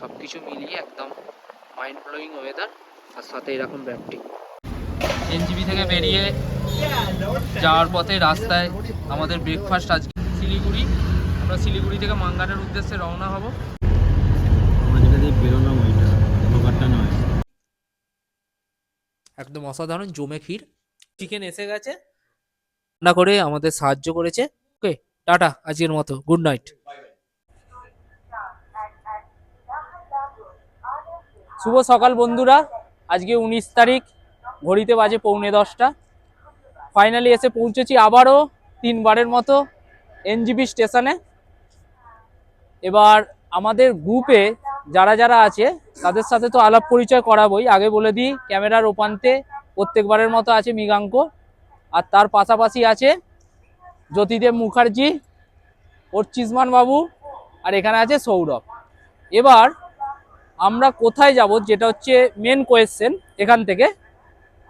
সব কিছু মিলিয়ে একদম মাইন্ড ব্লোয়িং ওয়েদার আর সাথে এরকম ব্যাপটি এনজিবি থেকে বেরিয়ে যাওয়ার পথে রাস্তায় আমাদের ব্রেকফাস্ট আজকে। শিলিগুড়ি আমরা শিলিগুড়ি থেকে মাঙ্গানের উদ্দেশ্যে রওনা হব। আমার যেটা দিয়ে বেরোলাম ওইটা ব্লগারটা নয়। একদম অসাধারণ জমে ক্ষীর। চিকেন এসে গেছে। রান্না করে আমাদের সাহায্য করেছে। ওকে টাটা আজকের মতো। গুড নাইট শুভ সকাল বন্ধুরা। আজকে উনিশ তারিখ, ঘড়িতে বাজে পৌনে দশটা। ফাইনালি এসে পৌঁছেছি আবারও তিনবারের মতো এনজিবি স্টেশনে। এবার আমাদের গ্রুপে যারা যারা আছে, তাদের সাথে তো আলাপ পরিচয় করাবোই। আগে বলে দিই, ক্যামেরার ওপান্তে প্রত্যেকবারের মতো আছে মৃগাঙ্ক। আর তার পাশাপাশি আছে জ্যোতিদেব মুখার্জি অর্চিসমান বাবু, আর এখানে আছে সৌরভ। এবার আমরা কোথায় যাব, যেটা হচ্ছে মেন কোয়েশ্চেন এখান থেকে।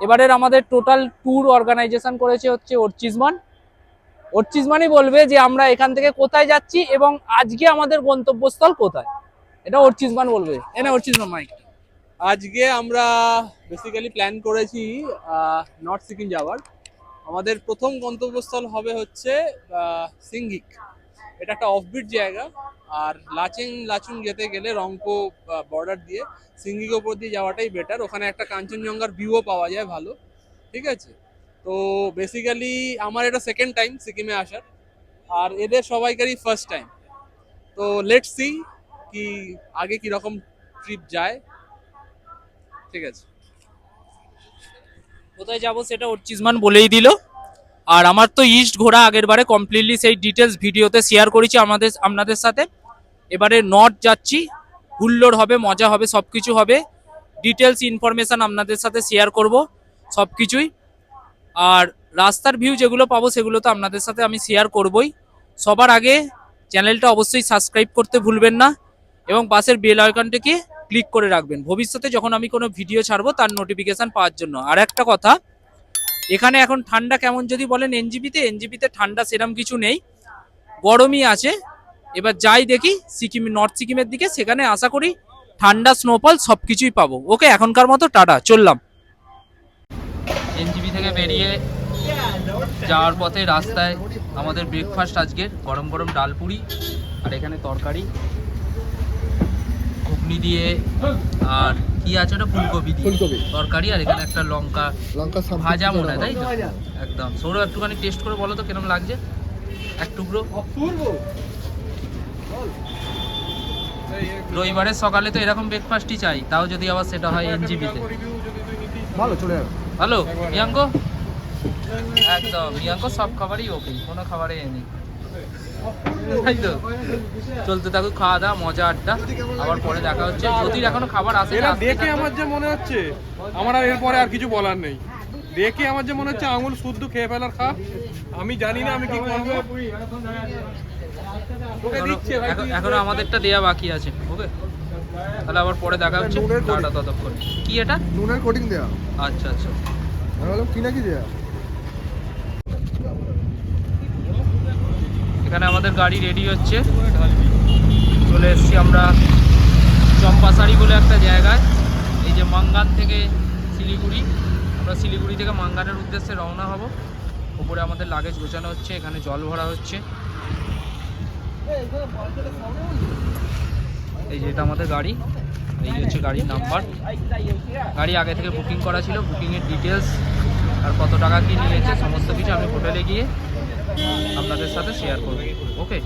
এবারের আমাদের টোটাল ট্যুর অর্গানাইজেশন করেছে হচ্ছে অর্চিসমান অর্চিসমানই বলবে যে আমরা এখান থেকে কোথায় যাচ্ছি এবং আজকে আমাদের গন্তব্যস্থল কোথায়। এটা অর্চিসমান বলবে। এনে অর্চিসমান মাইক আজকে আমরা বেসিক্যালি প্ল্যান করেছি নর্থ সিকিম যাওয়ার। আমাদের প্রথম গন্তব্যস্থল হবে হচ্ছে সিঙ্গিক এটা একটা অফবিট জায়গা। আর লাচেং, লাচুং যেতে গেলে রংপো বর্ডার দিয়ে সিঙ্গিক ওপর দিয়ে যাওয়াটাই বেটার ওখানে একটা কাঞ্চনজঙ্ঘার ভিউও পাওয়া যায় ভালো, ঠিক আছে? তো বেসিক্যালি আমার এটা সেকেন্ড টাইম সিকিমে আসার। আর এদের সবাইকারই ফার্স্ট টাইম তো লেটস সি কি, আগে কীরকম ট্রিপ যায়। ঠিক আছে? কোথায় যাব সেটা অর্চিসমান বলেই দিল। আর আমার তো ইস্ট ঘোরা আগের বারে কমপ্লিটলি সেই ডিটেলস ভিডিওতে শেয়ার করেছি আমাদের, আপনাদের সাথে। এবারে নর্থ যাচ্ছি, হুল্লোড় হবে, মজা হবে সব কিছু হবে। ডিটেলস ইনফরমেশান আপনাদের সাথে শেয়ার করব সব কিছুই আর রাস্তার ভিউ যেগুলো পাবো সেগুলো তো আপনাদের সাথে আমি শেয়ার করবই। সবার আগে চ্যানেলটা অবশ্যই সাবস্ক্রাইব করতে ভুলবেন না এবং পাশের বেল আইকনটিকে ক্লিক করে রাখবেন। ভবিষ্যতে যখন আমি কোনো ভিডিও ছাড়বো, তার নোটিফিকেশান পাওয়ার জন্য। আর একটা কথা এখানে এখন ঠান্ডা কেমন যদি বলেন এনজিপিতে এনজিপিতে ঠান্ডা সেরম কিছু নেই। গরমই আছে। এবার যাই দেখি সিকিম নর্থ সিকিমের দিকে, সেখানে আশা করি ঠান্ডা স্নোফল সব কিছুই পাবো। ওকে, এখনকার মতো টাটা, চললাম। এনজিপি থেকে বেরিয়ে যাওয়ার পথে রাস্তায় আমাদের ব্রেকফাস্ট আজকের। গরম গরম ডাল পুরি আর এখানে তরকারি। ঘুগনি দিয়ে আর কি আছে ওটা? ফুলকপি দিয়ে। ফুলকপি। তরকারি আর এখানে একটা লঙ্কা। লঙ্কা ভাজা মনে হয় তাই তো? একদম। সৌরভ একটুখানি টেস্ট করে বলো তো কিরম লাগছে? এক টুকরো। রবিবারের সকালে তো এরকম ব্রেকফাস্টই চাই তাও যদি আবার সেটা হয় এনজিবিতে ভালো চলে যাবে। হ্যালো রিয়াঙ্ক একদম রিয়াঙ্ক সব খাবারই ওকে কোনো খাবারে নেই। চলতে থাকুক খাওয়া দাওয়া মজা আড্ডা। আবার পরে দেখা হচ্ছে। যদি এখনও খাবার আসে এটা দেখে আমার যে মনে হচ্ছে আমার আর এরপরে আর কিছু বলার নেই। দেখে আমার যে মনে হচ্ছে আঙুল শুদ্ধ খেয়ে ফেলার খা আমি জানি না আমি কি করব। তোকে দিচ্ছে ভাই এখনও আমাদেরটা দেয়া বাকি আছে ওকে? তাহলে আবার পরে দেখা হচ্ছে টাটা ততক্ষণ। কি এটা? নুনের কোটিং দেওয়া আচ্ছা আচ্ছা। কি নাকি এখানে আমাদের গাড়ি রেডি হচ্ছে। চলে এসেছি আমরা চম্পাসারি বলে একটা জায়গায়। এই যে মাঙ্গান থেকে শিলিগুড়ি। আমরা শিলিগুড়ি থেকে মাঙ্গানের উদ্দেশ্যে রওনা হব। উপরে আমাদের লাগেজ গোছানো হচ্ছে, এখানে জল ভরা হচ্ছে। এই যে এটা আমাদের গাড়ি। এই হচ্ছে গাড়ির নাম্বার গাড়ি আগে থেকে বুকিং করা ছিল। বুকিংয়ের ডিটেলস আর কত টাকা কি নিয়েছে, সমস্ত কিছু আমি হোটেলে গিয়ে আপনাদের সাথে শেয়ার করব। ওকে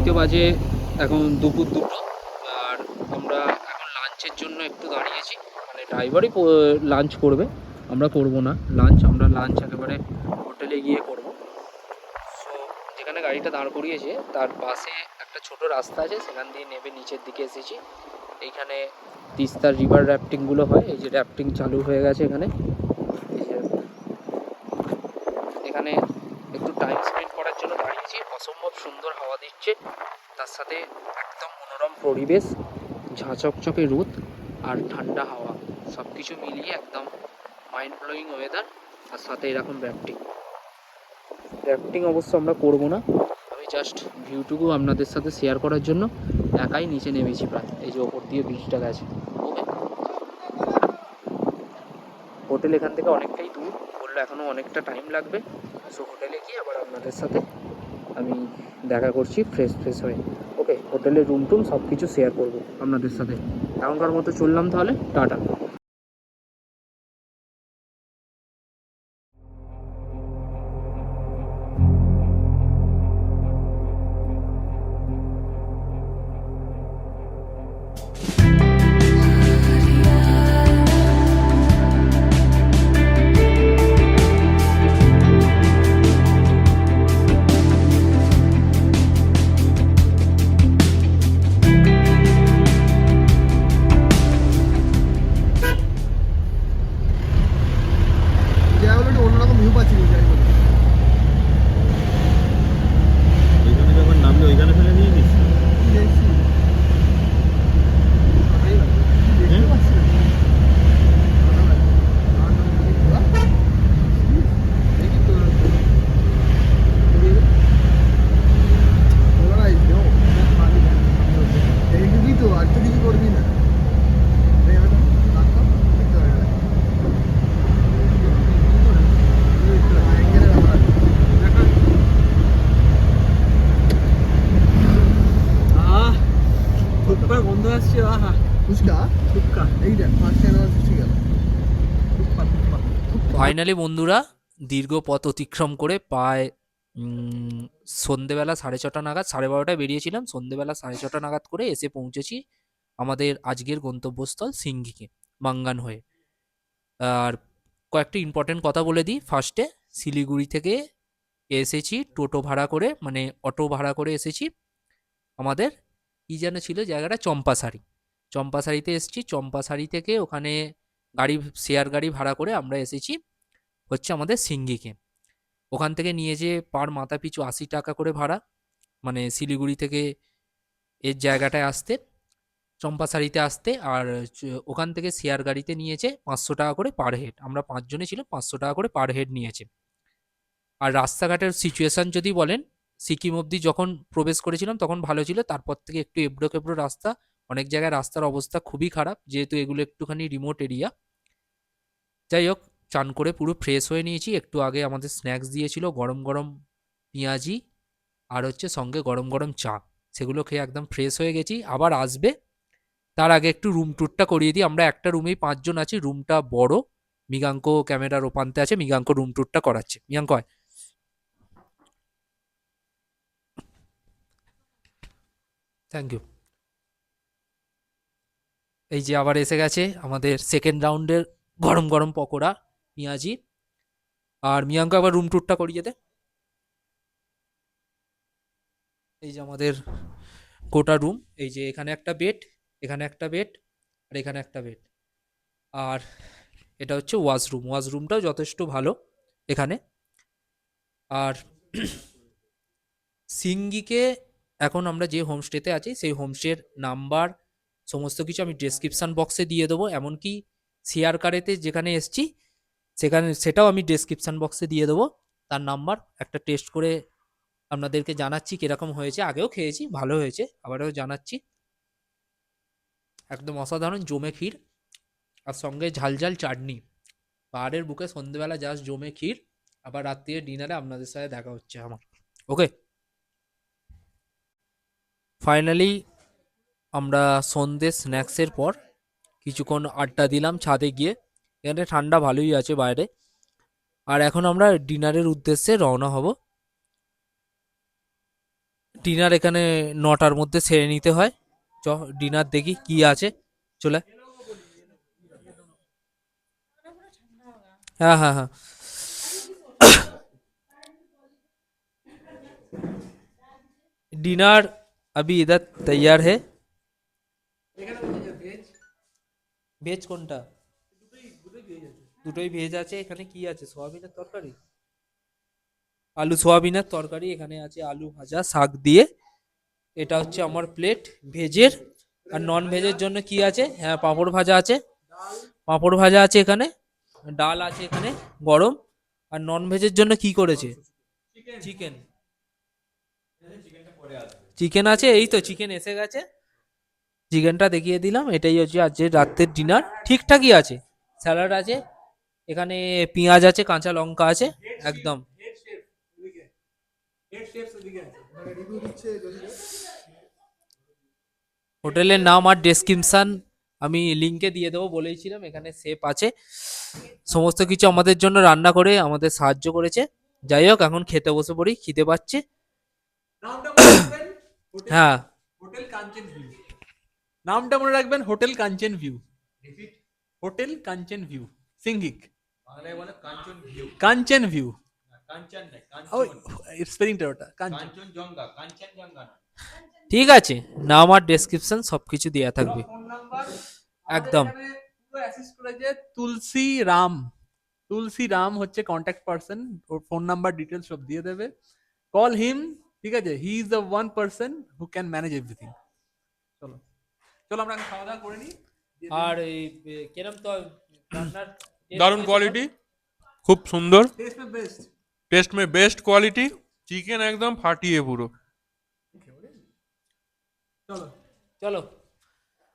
ঘড়িতে বাজে এখন দুপুর দুটো। আর আমরা এখন লাঞ্চের জন্য একটু দাঁড়িয়েছি। মানে ড্রাইভারই লাঞ্চ করবে। আমরা করব না। লাঞ্চ, আমরা লাঞ্চ একেবারে হোটেলে গিয়ে করব। সো যেখানে গাড়িটা দাঁড় করিয়েছে, তার পাশে একটা ছোট রাস্তা আছে। সেখান দিয়ে নেমে নিচের দিকে এসেছি। এইখানে তিস্তার রিভার র্যাফটিংগুলো হয়। এই যে র্যাফটিং চালু হয়ে গেছে এখানে। এখানে একটু টাইম স্পেন্ড করার জন্য দাঁড়িয়েছি অসম্ভব সুন্দর হাওয়া দিচ্ছে। তার সাথে একদম মনোরম পরিবেশ, ঝাঁচকচকে রোদ আর ঠান্ডা হাওয়া। সব কিছু মিলিয়ে একদম মাইন্ড ব্লোয়িং ওয়েদার আর সাথে এরকম র্যাফটিং র্যাফটিং অবশ্য আমরা করব না। আমি জাস্ট ভিউটুকু আপনাদের সাথে শেয়ার করার জন্য একাই নিচে নেমেছি প্রায়। এই যে ওপর দিয়ে ব্রিজটা গেছে। ওকে হোটেল এখান থেকে অনেকটাই দূর। বলল এখনও অনেকটা টাইম লাগবে। সো হোটেলে গিয়ে আবার আপনাদের সাথে আমি দেখা করছি ফ্রেশ ফ্রেশ হয়ে। ওকে হোটেলের রুম টুম সব কিছু শেয়ার করব আপনাদের সাথে। এখনকার মতো চললাম তাহলে, টাটা। ফাইনালি বন্ধুরা দীর্ঘ পথ অতিক্রম করে প্রায় সন্ধেবেলা সাড়ে ছটা নাগাদ, সাড়ে বারোটায় বেরিয়েছিলাম, সন্ধেবেলা সাড়ে ছটা নাগাদ করে এসে পৌঁছেছি আমাদের আজকের গন্তব্যস্থল সিঙ্গিকে মাঙ্গান হয়ে। আর কয়েকটি ইম্পর্টেন্ট কথা বলে দিই। ফার্স্টে শিলিগুড়ি থেকে এসেছি, টোটো ভাড়া করে মানে অটো ভাড়া করে এসেছি। আমাদের কী যেন ছিল জায়গাটা? চম্পাসারি চম্পাসারিতে এসেছি। চম্পাসারি থেকে ওখানে গাড়ি, শেয়ার গাড়ি ভাড়া করে আমরা এসেছি। হচ্ছে আমাদের সিঙ্গিকে ওখান থেকে নিয়ে যে পার মাথা পিছু আশি টাকা করে ভাড়া মানে শিলিগুড়ি থেকে এর জায়গাটায় আসতে চম্পাসারিতে আসতে, আর ওখান থেকে শেয়ার গাড়িতে নিয়েছে পাঁচশো টাকা করে পার হেড আমরা পাঁচজনে ছিলাম, পাঁচশো টাকা করে পার হেড নিয়েছে আর রাস্তাঘাটের সিচুয়েশান যদি বলেন, সিকিম অবধি যখন প্রবেশ করেছিলাম তখন ভালো ছিল, তারপর থেকে একটু এবড়ো খেবড়ো রাস্তা, অনেক জায়গায় রাস্তার অবস্থা খুবই খারাপ, যেহেতু এগুলো একটুখানি রিমোট এরিয়া যাই হোক চান করে পুরো ফ্রেশ হয়ে নিয়েছি। একটু আগে আমাদের স্ন্যাক্স দিয়েছিল গরম গরম পেঁয়াজি আর হচ্ছে সঙ্গে গরম গরম চা। সেগুলো খেয়ে একদম ফ্রেশ হয়ে গেছি। আবার আসবে। তার আগে একটু রুম ট্যুরটা করিয়ে দিই। আমরা একটা রুমেই পাঁচজন আছি। রুমটা বড়। মিগাঙ্ক ক্যামেরার ওপান্তে আছে। মিগাঙ্ক রুম ট্যুরটা করাচ্ছে। মিগাঙ্ক হয় থ্যাংক ইউ এই যে আবার এসে গেছে আমাদের সেকেন্ড রাউন্ডের গরম গরম পকোড়া। পেঁয়াজি আর মিয়াঙ্কা আবার রুম ট্যুরটা করিয়ে দে। এই যে আমাদের গোটা রুম এই যে এখানে একটা বেড এখানে একটা বেড আর এখানে একটা বেড আর এটা হচ্ছে ওয়াশরুম ওয়াশরুমটাও যথেষ্ট ভালো এখানে। আর সিঙ্গিকে এখন আমরা যে হোমস্টেতে আছি, সেই হোমস্টের নাম্বার সমস্ত কিছু আমি ডেসক্রিপশান বক্সে দিয়ে দেবো। এমনকি শেয়ার কারেতে যেখানে এসছি সেখানে সেটাও আমি ডেসক্রিপশান বক্সে দিয়ে দেবো। তার নাম্বার একটা টেস্ট করে আপনাদেরকে জানাচ্ছি কীরকম হয়েছে। আগেও খেয়েছি, ভালো হয়েছে, আবারও জানাচ্ছি। একদম অসাধারণ জমে ক্ষীর আর সঙ্গে ঝালঝাল চাটনি। পাহাড়ের বুকে সন্ধেবেলা জাস্ট জমে ক্ষীর, আবার রাত্রিরে ডিনারে আপনাদের সাথে দেখা হচ্ছে আমার। ওকে ফাইনালি আমরা সন্ধে স্ন্যাক্সের পর কিছুক্ষণ আড্ডা দিলাম ছাদে গিয়ে। এখানে ঠান্ডা ভালোই আছে বাইরে আর এখন আমরা ডিনারের উদ্দেশ্যে রওনা হব ডিনার এখানে নটার মধ্যে সেরে নিতে হয় চ ডিনার দেখি কি আছে চলে আয়। हाँ हाँ हाँ डिनर अभी इधर तैयार है ভেজ কোনটা দুটোই ভেজ আছে, এখানে কি আছে? সোয়াবিনের তরকারি? আলু, সোয়াবিনের তরকারি, এখানে আছে আলু ভাজা, শাক দিয়ে। এটা হচ্ছে আমার প্লেট ভেজের। আর নন ভেজের জন্য কি আছে? হ্যাঁ পাঁপড় ভাজা আছে। পাঁপড় ভাজা আছে এখানে। ডাল আছে এখানে, গরম। আর নন ভেজের জন্য কি করেছে? চিকেন চিকেন আছে, এই তো চিকেন এসে গেছে। চিকেনটা দেখিয়ে দিলাম, এটাই হচ্ছে আজকে রাতের ডিনার ঠিকঠাকই আছে। স্যালাড আছে। এখানে পেঁয়াজ আছে কাঁচা লঙ্কা আছে একদম। হোটেলের নাম আর ডেসক্রিপশন আমি লিঙ্কে দিয়ে দেবো বলেইছিলাম এখানে সেফ আছে। সমস্ত কিছু আমাদের জন্য রান্না করে আমাদের সাহায্য করেছে। যাই হোক এখন খেতে বসে পড়ি খিদে পাচ্ছে। হ্যাঁ। Hotel Kanchan view. নামটা মনে রাখবেন hotel Kanchan view. Hotel Kanchan view সিঙ্গিক। বাংলায় বলে কাঞ্চন ভিউ কাঞ্চন ভিউ কাঞ্চন নাই কাঞ্চন স্পেলিংটা ওটা কাঞ্চন কাঞ্চনজঙ্ঘা কাঞ্চনজঙ্ঘা না ঠিক আছে নাম আর ডেসক্রিপশন সব কিছু দেওয়া থাকবে একদম। পুরো তুলসী রাম তুলসী রাম হচ্ছে কন্ট্যাক্ট পারসন ওর ফোন নাম্বার ডিটেলস সব দিয়ে দেবে কল হিম ঠিক আছে he is the one person who can manage everything চলো চলো আমরা এখন খাওয়া দাওয়া করে নিই আর এই কিরম তো রান্নার taste দারুণ কোয়ালিটি খুব সুন্দর। টেস্ট মে বেস্ট টেস্ট মে বেস্ট কোয়ালিটি চিকেন একদম ফাটিয়ে পুরো। চলো। চলো।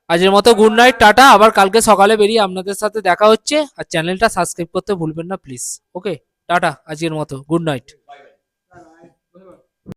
আজের মতো গুড নাইট টাটা। আবার কালকে সকালে বেরিয়ে আপনাদের সাথে দেখা হচ্ছে। আর চ্যানেলটা সাবস্ক্রাইব করতে ভুলবেন না প্লিজ ওকে টাটা। আজকের মতো গুড নাইট